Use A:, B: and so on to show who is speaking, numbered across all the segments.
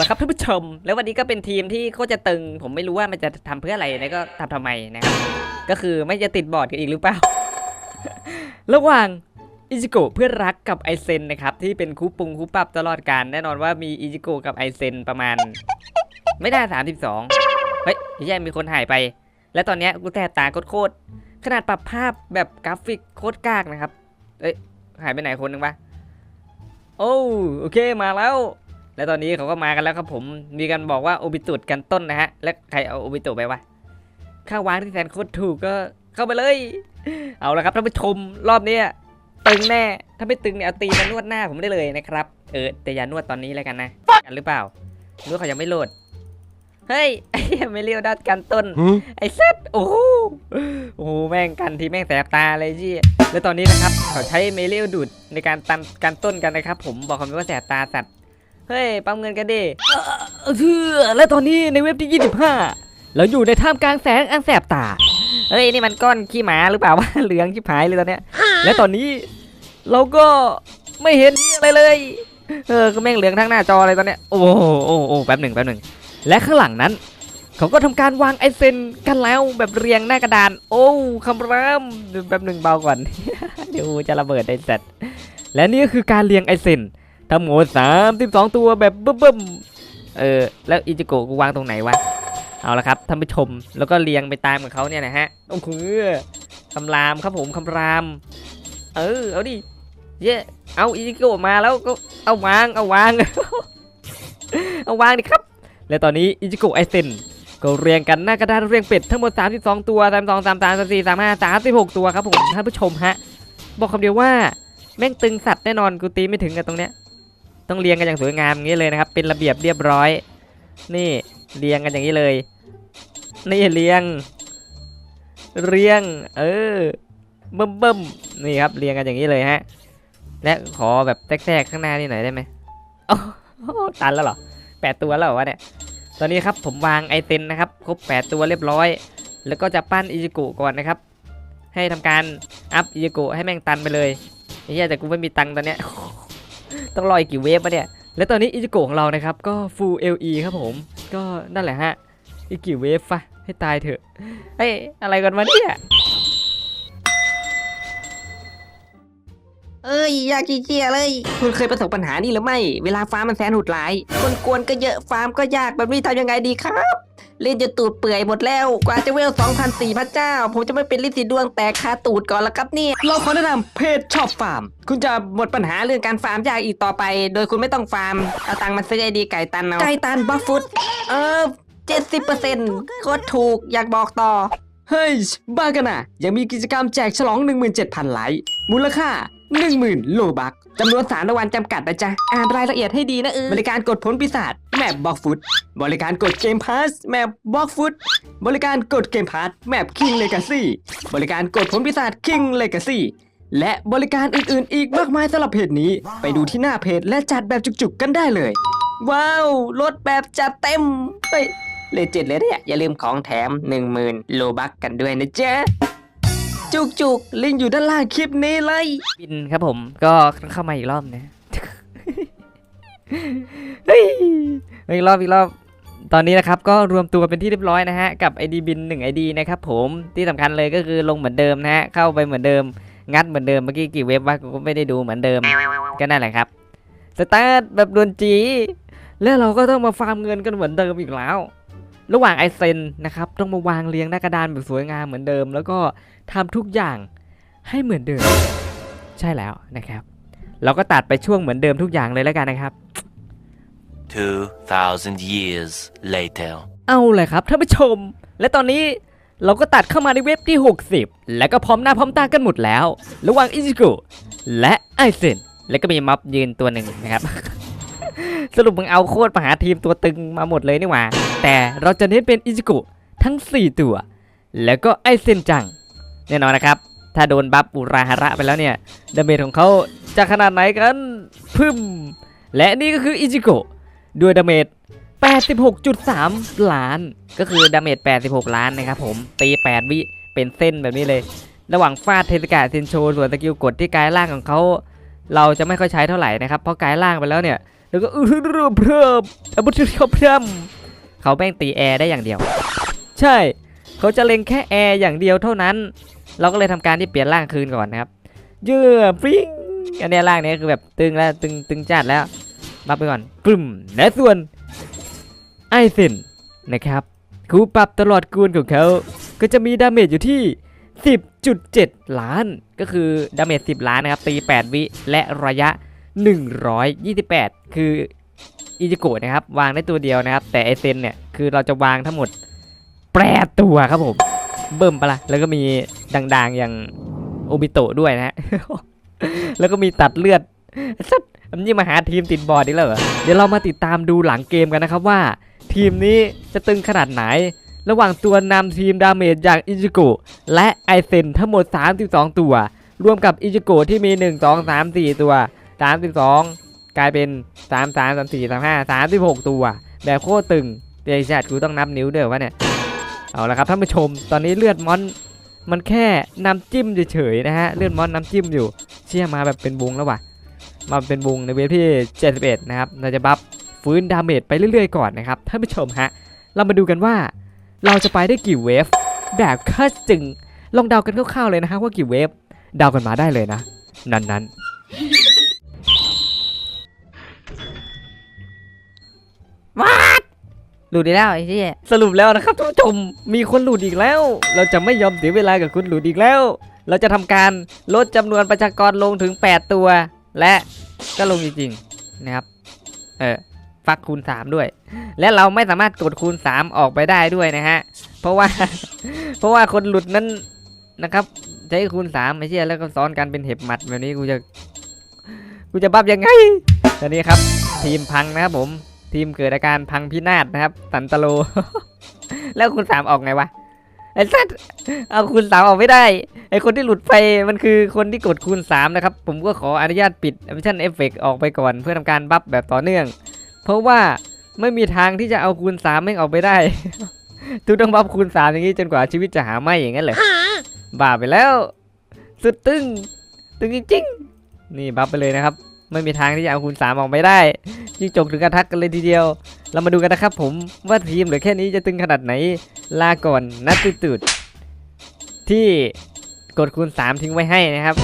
A: ละครับท่านผู้ชม แล้ววันนี้ก็เป็นทีมที่โคตรจะตึง ผมไม่รู้ว่ามันจะทำเพื่ออะไรแล้วก็ทำทำไมนะครับ ก็คือไม่จะติดบอร์ดกันอีกหรือเปล่า ระหว่างอิจิโกะเพื่อนรักกับไอเซนนะครับที่เป็นคู่ปรุงคู่ปรับตลอดการแน่นอนว่ามีอิจิโกะกับไอเซนประมาณ ไม่ได้32เฮ้ยไม่ใช่มีคนหายไป และตอนเนี้ยกูแสบตาโคตรขนาดปรับภาพแบบกราฟิกโคตรกากนะครับเอ้ยหายไปไหนคนนึงปะโอ้โอเคมาแล้ว และตอนนี้เขาก็มากันแล้วครับผมมีกันบอกว่าโอบิตุดกันต้นนะฮะ และใครเอาโอบิตุไปวะค่าวางที่แสนโคตรถูกก็เข้าไปเลย เอาละครับท่านผู้ชมรอบเนี้ยตึงแน่ถ้าไม่ตึงเนี่ยเอาตีมานวดหน้าผมได้เลยนะครับเออแต่อย่านวดตอนนี้แล้วกันนะกันหรือเปล่าหรือว่าเขายังไม่โหลดเฮ้ยไอ้เหี้ยไม่เรียวดัดกันต้นไอ้เซตโอ้โหโอ้โหแม่งกันทีแม่งแสบตาเลยจี้แล้วตอนนี้นะครับเขาใช้เมเลียวดูดในการตันการต้นกันนะครับ ผมบอกคำว่าแสบตาสัตว์ เฮ้ยปั๊มเงินกันดิเออเชื่อและตอนนี้ในเว็บที่ 25 เราอยู่ในท่ามกลางแสงอันแสบตา เฮ้ยนี่มันก้อนขี้หมาหรือเปล่าวะเหลืองชิบหายเลยตอนเนี้ย และตอนนี้เราก็ไม่เห็นอะไรเลย เออก็แม่งเหลืองทั้งหน้าจอเลยตอนเนี้ย โอ้โหโอ้โหโอ้แป๊บหนึ่งแป๊บหนึ่ง และข้างหลังนั้น เขาก็ทำการวางไอเซนกันแล้วแบบเรียงหน้ากระดาน โอ้คำรามแป๊บหนึ่งเบาก่อน เดี๋ยวจะระเบิดไอเซตและนี่ก็คือการเรียงไอเซน ทั้งหมด32ตัวแบบบึ้มๆเออแล้วอิจิโกะกูวางตรงไหนวะเอาละครับท่านผู้ชมแล้วก็เรียงไปตามกับเขาเนี่ยนะฮะโอ้โหคำรามครับผมคำราม เออเอาดิเย่เอาอิจิโกะมาแล้วก็เอาวางเอาวาง เอาวางดิครับ และตอนนี้อิจิโกะไอเซนก็เรียงกันหน้ากระดานเรียงเป็ดทั้งหมด 32 ตัว 32 33 34 35 36 ตัวครับผมท่านผู้ชมฮะ บอกคำเดียวว่า แม่งตึงสัตว์แน่นอนกูตีไม่ถึงกันตรงเนี้ย ต้องเรียงกันอย่างสวยงามอย่างนี้เลยนะครับ เป็นระเบียบเรียบร้อย นี่เรียงกันอย่างนี้เลย นี่เรียง เรียง เออเบิ่มเบิ่มนี่ครับเรียงกันอย่างนี้เลยฮะ และขอแบบแทรกๆข้างหน้านี่หน่อยได้ไหมโอ้ตันแล้วเหรอแปดตัวแล้วเหรอวะเนี่ยตอนนี้ครับผมวางไอเซนนะครับครบ8ตัวเรียบร้อย แล้วก็จะปั้นอิจิโกะก่อนนะครับ ให้ทำการอัพอิจิโกะให้แม่งตันไปเลยไอ้เหี้ยแต่กูไม่มีตังค์ตอนเนี้ย ต้องรออีกกี่เวฟปะเนี่ย แล้วตอนนี้อิจิโกะของเรานะครับ ก็ full LE ครับผม ก็นั่นแหละฮะ อีกกี่เวฟฟะให้ตายเถอะ เฮ้ย อะไรกันวะเนี่ย
B: เอ้ยอยากเจียๆเลย คุณเคยประสบปัญหานี้หรือไม่ เวลาฟาร์มมันแสนหุดหลายคนกวนก็เยอะฟาร์มก็ยากแบบนี้ทำยังไงดีครับ เล่นจนตูดเปื่อยหมดแล้ว กว่าจะเวล2,004พระเจ้า ผมจะไม่เป็นลินสีดวงแตกคาตูดก่อนละครับเนี่ยเราขอแนะนำเพจชอบฟาร์ม คุณจะหมดปัญหาเรื่องการฟาร์มยากอีกต่อไป โดยคุณไม่ต้องฟาร์ม เอาตังค์มาซื้อไอดีไก่ตันเอาไก่ตันบัฟฟุตเออ70%โคตรถูกอยากบอกต่อ เฮ้ย บ้ากันนะยังมีกิจกรรมแจกฉลอง 17,000 ไลค์ มูลค่า 10,000 โลบักจำนวนสามรางวัลจำกัดนะจ๊ะ อ่านรายละเอียดให้ดีนะเออบริการกดผลปีศาจแมปบล็อกฟุต บริการกดเกมพาสแมปบล็อกฟุต บริการกดเกมพาสแมปคิงเลกาซี่บริการกดผลปีศาจคิงเลกาซี่และบริการอื่นๆ อีกมากมายสำหรับเพจนี้ ไปดูที่หน้าเพจและจัดแบบจุกๆกันได้เลย ว้าวลดแบบจัดเต็มเฮ้ยเลเจ็ดเลยเนี่ยอย่าลืมของแถม 10,000 โลบักกันด้วยนะจ๊ะ จุกจุกลิงก์อยู่ด้านล่างคลิปนี้เลย
A: บินครับผมก็เข้ามาอีกรอบนะเฮ้ยอีกรอบอีกรอบตอนนี้นะครับก็รวมตัวเป็นที่เรียบร้อยนะฮะกับ ID บิน1 ID นะครับผมที่สำคัญเลยก็คือลงเหมือนเดิมนะฮะเข้าไปเหมือนเดิม งัดเหมือนเดิมเมื่อกี้กี่เว็บวะกูก็ไม่ได้ดูเหมือนเดิมก็นั่นแหละครับสตาร์ทแบบดวนจีแล้วเราก็ต้องมาฟาร์มเงินกันเหมือนเดิมอีกแล้ว ระหว่างไอเซนนะครับต้องมาวางเรียงหน้ากระดานแบบสวยงามเหมือนเดิม แล้วก็ทำทุกอย่างให้เหมือนเดิม ใช่แล้วนะครับ เราก็ตัดไปช่วงเหมือนเดิมทุกอย่างเลยแล้วกันนะครับ
C: 2,000 years later.
A: เอาเลยครับท่านผู้ชม และตอนนี้เราก็ตัดเข้ามาในเว็บที่ 60 และก็พร้อมหน้าพร้อมตากันหมดแล้ว ระหว่างอิจิโกะและไอเซนและก็มีม็อบยืนตัวหนึ่งนะครับ สรุปมึงเอาโคตรมาหาทีมตัวตึงมาหมดเลยนี่หว่า แต่เราจะเน้นเป็นอิจิโกะทั้ง 4 ตัว แล้วก็ไอเซนจัง แน่นอนนะครับ ถ้าโดนบัฟอุราฮาระไปแล้วเนี่ยดาเมจของเขาจะขนาดไหนกันพึมและนี่ก็คืออิจิโกะด้วยดาเมจ 86.3 ล้าน ก็คือดาเมจ 86 ล้านนะครับผม ตี 8 วิ เป็นเส้นแบบนี้เลย ระหว่างฟาดเทสกาเซนโชส่วนสกิลกดที่กายล่างของเขา เราจะไม่ค่อยใช้เท่าไหร่นะครับ เพราะกายล่างไปแล้วเนี่ย แล้วก็อื้ออเริ่มเพิ่มอาบุตรเขาเพิ่ม เขาแม่งตีแอร์ได้อย่างเดียว ใช่ เขาจะเล็งแค่แอร์อย่างเดียวเท่านั้น เราก็เลยทำการที่เปลี่ยนร่างคืนก่อนนะครับ เยื่อปริ้งอันนี้ร่างนี้คือแบบตึงแล้วตึงตึงจัดแล้วบัฟไปก่อนปึ้มและส่วนไอซินนะครับคูปรับตลอดกวนของเขาก็จะมีดาเมจอยู่ที่ 10.7 ล้าน ก็คือดาเมจ10 ล้านนะครับตี 8 วิและระยะ 128 คือ อิจิโกะนะครับวางได้ตัวเดียวนะครับ แต่ไอเซนเนี่ยคือเราจะวางทั้งหมด8ตัวครับผมเบิ่มปะละ่ะแล้วก็มีดังๆอย่างโอบิโตะด้วยนะฮะแล้วก็มีตัดเลือดสัตว์มันยิ่งมาหาทีมติดบอร์ดอีกแล้วเหรอเดี๋ยวเรามาติดตามดูหลังเกมกันนะครับว่า ทีมนี้จะตึงขนาดไหน ระหว่างตัวนำทีมดาเมจอย่างอิจิโกะและไอเซนทั้งหมด 32 ตัว รวมกับอิจิโกะที่มี 1 2 3 4 ตัว 32 กลายเป็น3 3 3 4 3 5 36ตัวแบบโคตรตึงเดชัดกูต้องนับนิ้วเด้อวะเนี่ยเอาละครับท่านผู้ชมตอนนี้เลือดมอนมันแค่น้ำจิ้มเฉยๆนะฮะเลือดมอนน้ำจิ้มอยู่ เชี่ยมาแบบเป็นวงแล้วว่ะมาเป็นวงในเวฟที่ 71 นะครับเราจะบัฟฟื้นดาเมจไปเรื่อยๆก่อนนะครับท่านผู้ชมฮะเรามาดูกันว่า เราจะไปได้กี่เวฟแบบคัดจึงลองเดากันคร่าวๆเลยนะฮะว่ากี่เวฟเดากันมาได้เลยนะ นั้นๆ วัดหลุดอีกแล้วไอ้ที่สรุปแล้วนะครับท่านผู้ชมมีคนหลุดอีกแล้ว เราจะไม่ยอมเสียเวลากับคุณหลุดอีกแล้ว เราจะทำการลดจำนวนประชากรลงถึง 8 ตัว และก็ลงจริงๆนะครับ เออฟักคูณ 3 ด้วย และเราไม่สามารถกดคูณ 3 ออกไปได้ด้วยนะฮะ เพราะว่า เพราะว่าคนหลุดนั้นนะครับใช้คูณ3ไม่เชื่อแล้วก็ซ้อนกันเป็นเห็บหมัดแบบนี้กูจะกูจะบับยังไงตอนนี้ครับ ทีมพังนะครับผม ทีมเกิดอาการพังพินาศนะครับ สันตโล แล้วคูณ3ออกไงวะไอ้สัตว์เอาคูณ3ออกไม่ได้ ไอ้คนที่หลุดไปมันคือคนที่กดคูณ3นะครับ ผมก็ขออนุญาตปิด Action Effect ออกไปก่อนเพื่อทำการบัฟแบบต่อเนื่อง เพราะว่าไม่มีทางที่จะเอาคูณ3ไม่ออกไปได้ ทุกต้องบัฟคูณ3อย่างนี้จนกว่าชีวิตจะหาไม่อย่างนั้นเลยบ้าไปแล้ว สุดตึง ตึงจริงๆนี่บัฟไปเลยนะครับ ไม่มีทางที่จะเอาคูณ3ออกไปได้ยิ่งจกถึงกระทักกันเลยทีเดียว เรามาดูกันนะครับผมว่าทีมเหลือแค่นี้จะตึงขนาดไหน ลาก่อนนัดตุดๆที่กดคูณ3ทิ้งไว้ให้นะครับ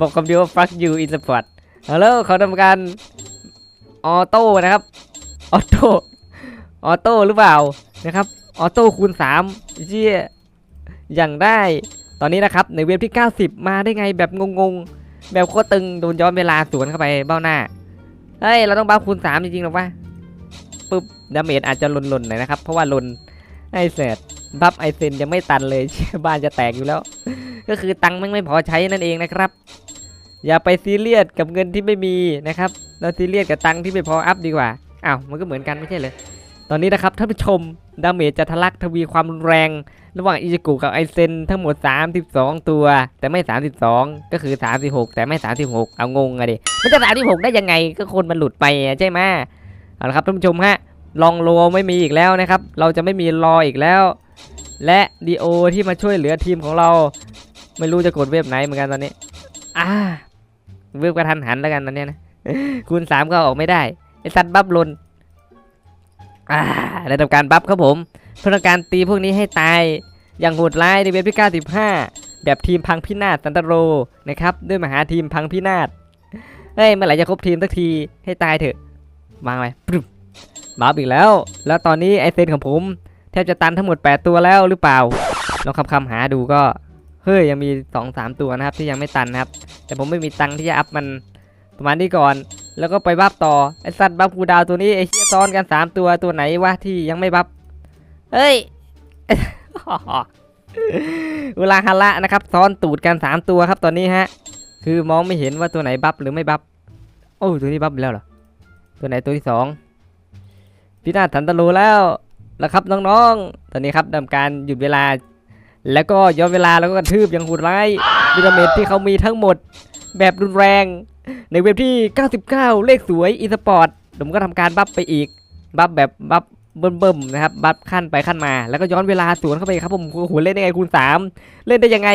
A: บอกคำเดียวว่า fuck you in sport เอาแล้วเขาทำการออโต้นะครับออโต้ออโต้หรือเปล่านะครับออโต้คูณ3เชี่ยอย่างได้ตอนนี้นะครับในเว็บที่ 90 มาได้ไงแบบงงๆ แบบโคตรตึงโดนย้อนเวลาสวนเข้าไปเบ้าหน้า เฮ้ย เราต้องบัฟคูณ3จริงๆหรอวะปึ๊บดาเมจอาจจะลนๆหน่อยนะครับ เพราะว่าลนไอเสร็จบัฟไอเซนยังไม่ตันเลยบ้านจะแตกอยู่แล้ว ก็คือตังค์ม่งไม่พอใช้นั่นเองนะครับ อย่าไปซีเรียสกับเงินที่ไม่มีนะครับ เราซีเรียสกับตังค์ที่ไม่พออัพดีกว่าอ้าวมันก็เหมือนกันไม่ใช่เลย ตอนนี้นะครับท่านผู้ชมดาเมจจะทะลักทวีความรุนแรง ระหว่างอิจิกุกับไอเซนทั้งหมด 32 ตัว แต่ไม่ 32 ก็คือ 36 แต่ไม่ 36 เอางงอะดิมันจะ 36 ได้ยังไงก็คนมันหลุดไปใช่ไหมเอาละครับท่านผู้ชมฮะลองโลไม่มีอีกแล้วนะครับ เราจะไม่มีรออีกแล้ว และดีโอที่มาช่วยเหลือทีมของเรา ไม่รู้จะกดเว็บไหนเหมือนกันตอนนี้อ่าเว็บกระทันหันแล้วกันตอนนี้นะคูณสามก็ออกไม่ได้ไอสัตว์บัฟลน อ่าได้ทำการบัฟครับผม เพื่อทำการตีพวกนี้ให้ตาย อย่างโหดร้ายในเว็บที่ 95 แบบทีมพังพินาศสันตโรนะครับด้วยมหาทีมพังพินาศเฮ้ยเมื่อไหร่จะครบทีมสักทีให้ตายเถอะวางไว้ปึ๊บบัฟอีกแล้ว แล้วตอนนี้ไอเซนของผมแทบจะตันทั้งหมด 8 ตัวแล้วหรือเปล่าลองคำคำหาดูก็เฮ้ยยังมี 2-3 ตัวนะครับที่ยังไม่ตันนะครับ แต่ผมไม่มีตังค์ที่จะอัพมันประมาณนี้ก่อน แล้วก็ไปบัฟต่อไอสัตว์บัฟกูดาวตัวนี้ไอเชี่ยซ้อนกัน3ตัวตัวไหนวะที่ยังไม่บัฟเฮ้ยเวลาฮาระนะครับซ้อนตูดกัน3ตัวครับตอนนี้ฮะ คือมองไม่เห็นว่าตัวไหนบัฟหรือไม่บัฟโอ้ตัวนี้บัฟแล้วเหรอตัวไหนตัวที่สองพี่นาถันตะโลแล้วแล้วครับน้องๆ ตอนนี้ครับทำการหยุดเวลา แล้วก็ย้อนเวลาแล้วก็กระทืบอย่างโหดร้ายวิตาเมจที่เขามีทั้งหมดแบบรุนแรง ในเว็บที่ 99 เลขสวยอีสปอร์ตผมก็ทำการบัฟไปอีก บัฟแบบบัฟเบิ่มๆนะครับ บัฟขั้นไปขั้นมา แล้วก็ย้อนเวลาสวนเข้าไปครับผมโอ้โหเล่นได้ไงคูณ 3 เล่นได้ยังไง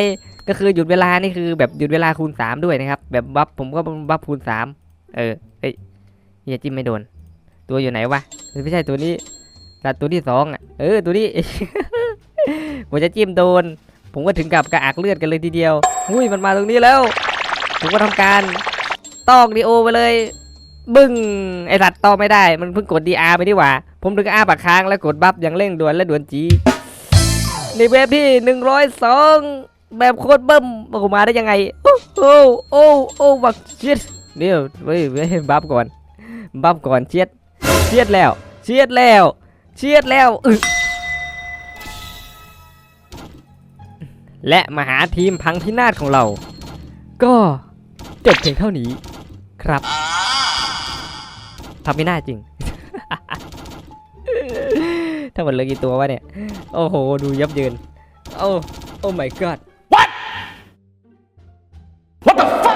A: ก็คือหยุดเวลานี่คือแบบหยุดเวลาคูณ 3 ด้วยนะครับ แบบบัฟผมก็บัฟคูณ 3 เออเอ้ยเฮียจิ้มไม่โดน ตัวอยู่ไหนวะไม่ใช่ตัวนี้แต่ตัวที่สองอะเออตัวนี้ผมจะจิ้มโดน ผมก็ถึงกับกระอักเลือดกันเลยทีเดียวหุ้ยมันมาตรงนี้แล้ว ผมก็ทำการ ตอกดีโอไปเลย บึ้งไอสัตว์ตอกไม่ได้ มันเพิ่งกด DR ไปดีกว่า ผมถึงอ้าปากค้างแล้วกดบัฟอย่างเร่งด่วนและด่วนจีในเว็บที่102แบบโคตรเบิ้มโอ้โหมาได้ยังไง โอ้โอ้โอ้โอ้บักเชียดเดี๋ยวเฮ้ยเฮ้ยบัฟก่อน บัฟก่อนเชียดเชียดแล้ว เชียดแล้ว เชียดแล้วอึและมหาทีมพังพินาศของเรา ก็จบเพียงเท่านี้ ครับทำไม่น่าจริงถ้าหมดเลยกี่ตัววะเนี่ย โอ้โห ดูยับเยิน โอ้ โอ้ my god